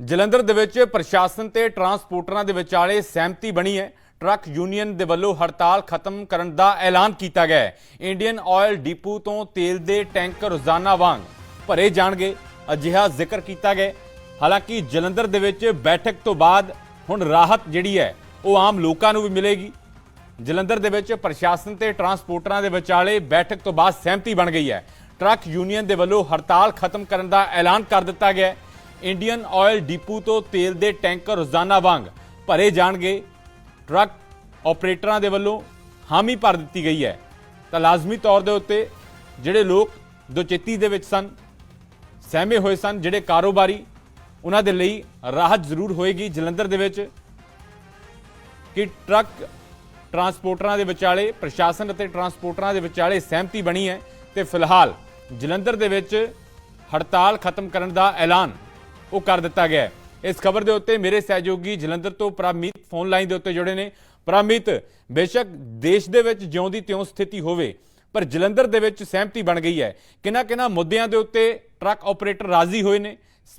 ਜਲੰਧਰ ਦੇ ਵਿੱਚ ਪ੍ਰਸ਼ਾਸਨ ਤੇ ਟਰਾਂਸਪੋਰਟਰਾਂ ਦੇ ਵਿਚਾਲੇ ਸਹਿਮਤੀ ਬਣੀ ਹੈ। ਟਰੱਕ ਯੂਨੀਅਨ ਦੇ ਵੱਲੋਂ ਹੜਤਾਲ ਖਤਮ ਕਰਨ ਦਾ ਐਲਾਨ ਕੀਤਾ ਗਿਆ ਹੈ। ਇੰਡੀਅਨ ਆਇਲ ਡਿਪੂ ਤੋਂ ਤੇਲ ਦੇ ਟੈਂਕਰ ਰੋਜ਼ਾਨਾ ਵਾਂਗ ਭਰੇ ਜਾਣਗੇ। ਅਜਿਹਾ ਜ਼ਿਕਰ ਕੀਤਾ ਗਿਆ ਹਾਲਾਂਕਿ ਜਲੰਧਰ ਦੇ ਵਿੱਚ ਬੈਠਕ ਤੋਂ ਬਾਅਦ ਹੁਣ ਰਾਹਤ ਜਿਹੜੀ ਹੈ, ਉਹ ਆਮ ਲੋਕਾਂ ਨੂੰ ਵੀ ਮਿਲੇਗੀ। ਜਲੰਧਰ ਦੇ ਵਿੱਚ ਪ੍ਰਸ਼ਾਸਨ ਤੇ ਟਰਾਂਸਪੋਰਟਰਾਂ ਦੇ ਵਿਚਾਲੇ ਬੈਠਕ ਤੋਂ ਬਾਅਦ ਸਹਿਮਤੀ ਬਣ ਗਈ ਹੈ। ਟਰੱਕ ਯੂਨੀਅਨ ਦੇ ਵੱਲੋਂ ਹੜਤਾਲ ਖਤਮ ਕਰਨ ਦਾ ਐਲਾਨ ਕਰ ਦਿੱਤਾ ਗਿਆ ਹੈ। ਇੰਡੀਅਨ ਆਇਲ ਡਿਪੂ ਤੋਂ ਤੇਲ ਦੇ ਟੈਂਕਰ ਰੋਜ਼ਾਨਾ ਵਾਂਗ ਭਰੇ ਜਾਣਗੇ। ਟਰੱਕ ਆਪਰੇਟਰਾਂ ਦੇ ਵੱਲੋਂ ਹਾਮੀ ਭਰ ਦਿੱਤੀ ਗਈ ਹੈ। ਤਾਂ ਲਾਜ਼ਮੀ ਤੌਰ ਦੇ ਉੱਤੇ ਜਿਹੜੇ ਲੋਕ ਦੁਚਿੱਤੀ ਦੇ ਵਿੱਚ ਸਨ, ਸਹਿਮੇ ਹੋਏ ਸਨ, ਜਿਹੜੇ ਕਾਰੋਬਾਰੀ, ਉਹਨਾਂ ਦੇ ਲਈ ਰਾਹਤ ਜ਼ਰੂਰ ਹੋਏਗੀ ਜਲੰਧਰ ਦੇ ਵਿੱਚ ਕਿ ਟਰੱਕ ਟਰਾਂਸਪੋਰਟਰਾਂ ਦੇ ਵਿਚਾਲੇ, ਪ੍ਰਸ਼ਾਸਨ ਅਤੇ ਟਰਾਂਸਪੋਰਟਰਾਂ ਦੇ ਵਿਚਾਲੇ ਸਹਿਮਤੀ ਬਣੀ ਹੈ ਤੇ ਫਿਲਹਾਲ ਜਲੰਧਰ ਦੇ ਵਿੱਚ ਹੜਤਾਲ ਖਤਮ ਕਰਨ ਦਾ ਐਲਾਨ ਉਹ ਕਰ ਦਿੱਤਾ ਗਿਆ ਹੈ। ਇਸ ਖਬਰ ਦੇ ਉੱਤੇ ਮੇਰੇ ਸਹਿਯੋਗੀ ਜਲੰਧਰ ਤੋਂ ਪ੍ਰਾਮੀਤ ਫੋਨ ਲਾਈਨ ਦੇ ਉੱਤੇ ਜੁੜੇ ਨੇ। ਪ੍ਰਾਮੀਤ, ਬੇਸ਼ੱਕ ਦੇਸ਼ ਦੇ ਵਿੱਚ ਜਿਉਂ ਤਿਉਂ ਸਥਿਤੀ ਹੋਵੇ, ਪਰ ਜਲੰਧਰ ਦੇ ਵਿੱਚ ਸਹਿਮਤੀ ਬਣ ਗਈ ਹੈ। ਕਿੰਨਾ ਕਿੰਨਾ ਮੁੱਦਿਆਂ ਦੇ ਉੱਤੇ ਟਰੱਕ ਆਪਰੇਟਰ ਰਾਜ਼ੀ ਹੋਏ ਨੇ?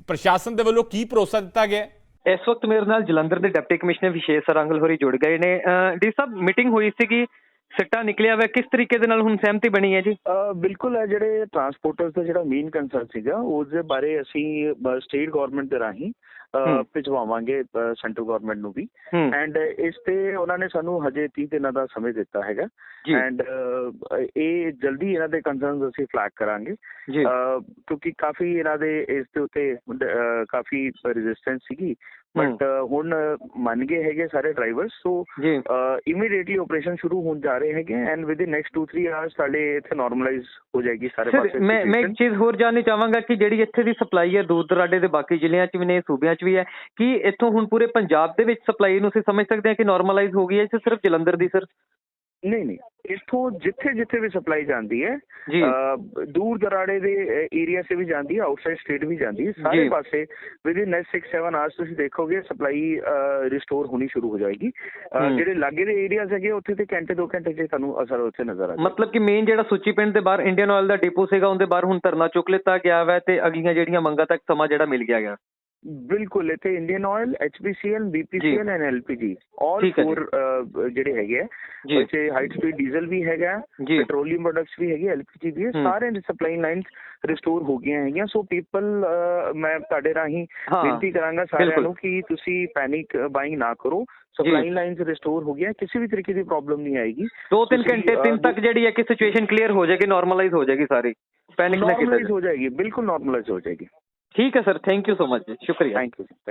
ਪ੍ਰਸ਼ਾਸਨ ਦੇ ਵੱਲੋਂ ਕੀ ਭਰੋਸਾ ਦਿੱਤਾ ਗਿਆ ਇਸ ਵਕਤ ਮੇਰੇ ਨਾਲ ਜਲੰਧਰ ਦੇ ਡਿਪਟੀ ਕਮਿਸ਼ਨਰ ਵਿਸ਼ੇਸ਼ ਸਰੰਗਲ ਹੋਰੀ ਜੁੜ ਗਏ ਨੇ। ਡੀ ਸਾਹਿਬ ਮੀਟਿੰਗ ਹੋਈ ਸੀਗੀ। ਸਿੱਟਾ ਨਿਕਲਿਆ ਵਾ ਕਿਸ ਤਰੀਕੇ ਦੇ ਨਾਲ ਹੁਣ ਸਹਿਮਤੀ ਬਣੀ ਹੈ ਜੀ? ਬਿਲਕੁਲ ਹੈ ਜਿਹੜੇ ਟਰਾਂਸਪੋਰਟਰਸ ਦਾ ਜਿਹੜਾ ਮੇਨ ਕੰਸਰਨ ਸੀਗਾ ਉਸ ਦੇ ਬਾਰੇ ਅਸੀਂ ਸਟੇਟ ਗਵਰਨਮੈਂਟ ਦੇ ਰਾਹੀਂ। ਭਿਜਵਾਵਾਂਗੇ ਸੈਂਟਰਲ ਗਵਰਨਮੈਂਟ ਨੂੰ ਵੀ। ਐਂਡ ਇਸ ਤੇ ਉਹਨਾਂ ਨੇ ਸਾਨੂੰ ਹਜੇ 30 ਦਿਨਾਂ ਦਾ ਸਮੇਂ ਦਿੱਤਾ ਹੈਗਾ। ਐਂਡ ਇਹ ਜਲਦੀ ਇਹਨਾਂ ਦੇ ਕੰਸਰਨਸ ਅਸੀਂ ਫਲੈਗ ਕਰਾਂਗੇ। ਕਿਉਂਕਿ ਕਾਫੀ ਇਹਨਾਂ ਦੇ ਇਸ ਦੇ ਉੱਤੇ ਕਾਫੀ ਰੈਜ਼ਿਸਟੈਂਸ ਸੀਗੀ। ਬਟ ਹੁਣ ਮੰਨ ਗਏ ਹੈਗੇ ਸਾਰੇ ਡਰਾਈਵਰਸ ਸੋ ਇਮੀਡੀਏਟਲੀ ਆਪਰੇਸ਼ਨ ਸ਼ੁਰੂ ਹੋਣ ਜਾ ਰਹੇ ਹੈਗੇ and with in next 2-3 hours ਸਾਡੇ ਇੱਥੇ ਨਾਰਮਲਾਈਜ਼ ਹੋ ਜਾਏਗੀ ਸਾਰੇ ਪਾਸੇ ਮੈਂ ਮੈਂ ਇੱਕ। ਚੀਜ਼ ਹੋਰ ਜਾਣਨੀ ਚਾਹਾਂਗਾ ਕਿ ਜਿਹੜੀ ਇੱਥੇ ਦੀ ਸਪਲਾਈ ਹੈ ਦੂਰ ਦਰਾਡੇ ਦੇ ਬਾਕੀ ਜ਼ਿਲ੍ਹਿਆਂ 'ਚ ਵੀ ਨੇ ਸੂਬਿਆਂ 'ਚ ਵੀ ਹੈ ਕੀ ਇੱਥੋਂ ਹੁਣ ਪੂਰੇ ਪੰਜਾਬ ਦੇ ਵਿੱਚ ਸਪਲਾਈ ਨੂੰ ਅਸੀਂ ਸਮਝ ਸਕਦੇ ਹਾਂ ਕਿ ਨਾਰਮਲਾਈਜ਼ ਹੋ ਗਈ ਹੈ ਜਾਂ ਸਿਰਫ ਜਲੰਧਰ ਦੀ ਸਰ ਨਹੀਂ ਨਹੀਂ। ਇੱਥੋਂ ਜਿੱਥੇ ਜਿੱਥੇ ਵੀ ਸਪਲਾਈ ਜਾਂਦੀ ਹੈ ਜੀ। ਦੂਰ ਦਰਾੜੇ ਦੇ ਏਰੀਆ ਸੇ ਵੀ ਜਾਂਦੀ ਹੈ ਆਊਟਸਾਈਡ ਸਟੇਟ ਵੀ ਜਾਂਦੀ ਹੈ। ਸਾਰੇ ਜੀ। ਪਾਸੇ ਵਿਦ ਇਨ ਨੈਕਸਟ 6-7 ਆਵਰਸ ਤੁਸੀਂ ਦੇਖੋਗੇ ਸਪਲਾਈ ਰਿਸਟੋਰ ਹੋਣੀ ਸ਼ੁਰੂ ਹੋ ਜਾਏਗੀ। ਜਿਹੜੇ ਲਾਗੇ ਦੇ ਏਰੀਆਜ਼ ਹੈਗੇ ਉੱਥੇ ਤੇ ਘੰਟੇ ਦੋ ਘੰਟੇ 'ਚ ਤੁਹਾਨੂੰ ਅਸਰ ਉੱਥੇ ਨਜ਼ਰ ਆ ਮਤਲਬ ਕਿ ਮੇਨ ਜਿਹੜਾ ਸੁੱਚੀ ਪਿੰਡ ਦੇ ਬਾਹਰ ਇੰਡੀਅਨ ਆਇਲ ਦਾ ਡਿਪੋ ਸੀਗਾ ਉਹਦੇ ਬਾਹਰ ਹੁਣ ਧਰਨਾ ਚੁੱਕ ਲਿੱਤਾ ਗਿਆ ਵਾ ਤੇ ਅਗਲੀਆਂ ਜਿਹੜੀਆਂ ਮੰਗਾਂ ਤੱਕ ਸਮਾਂ ਜਿਹੜਾ ਮਿਲ ਗਿਆ ਗਿਆ ਬਿਲਕੁਲ ਇੱਥੇ Indian Oil HPCL BPCL and LPG all ਠੀਕ ਹੈ ਜੀ। ਫੋਰ ਜਿਹੜੇ ਹੈਗੇ ਆ ਜੀ ਬੱਚੇ ਹਾਈ ਸਪੀਡ ਡੀਜ਼ਲ ਵੀ ਹੈਗਾ ਜੀ ਪੈਟਰੋਲੀਅਮ ਪ੍ਰੋਡਕਟਸ ਵੀ ਹੈਗੇ ਐਲਪੀਜੀ ਵੀ ਹੈ ਹਮ। ਸਾਰੇ ਸਪਲਾਈ ਲਾਈਨਸ ਰਿਸਟੋਰ ਹੋ ਗਈਆਂ ਹੈਗੀਆਂ ਸੋ ਪੀਪਲ ਮੈਂ ਤੁਹਾਡੇ ਰਾਹੀਂ ਹਾਂ ਬੇਨਤੀ ਕਰਾਂਗਾ ਸਾਰਿਆਂ ਬਿਲਕੁਲ। ਨੂੰ ਕਿ ਤੁਸੀਂ ਪੈਨਿਕ ਬਾਇੰਗ ਨਾ ਕਰੋ ਸਪਲਾਈ ਲਾਈਨਸ ਰਿਸਟੋਰ ਹੋ ਗਈਆਂ ਕਿਸੇ ਵੀ ਤਰੀਕੇ ਦੀ ਪ੍ਰੋਬਲਮ ਨਹੀਂ ਆਏਗੀ ਦੋ ਤਿੰਨ ਤੁਸੀਂ, ਘੰਟੇ ਅਹ, ਤਿੰਨ ਤੱਕ ਜਿਹੜੀ ਹੈ ਕਿ ਸਿਚੁਏਸ਼ਨ ਕਲੀਅਰ ਹੋ ਜਾਏਗੀ ਨਾਰਮਲਾਈਜ਼ ਹੋ ਜਾਏਗੀ ਸਾਰੀ ਪੈਨਿਕ ਨਾ ਕੀਤਾ ਨਾਰਮਲਾਈਜ਼ ਜਾਏ। ਹੋ ਜਾਏਗੀ ਬਿਲਕੁਲ ਨਾਰਮਲਾਈਜ਼ ਹੋ ਜਾਏਗੀ ਠੀਕ ਹੈ sir thank you so much ਜੀ ਸ਼ੁਕਰੀਆ। Thank you thank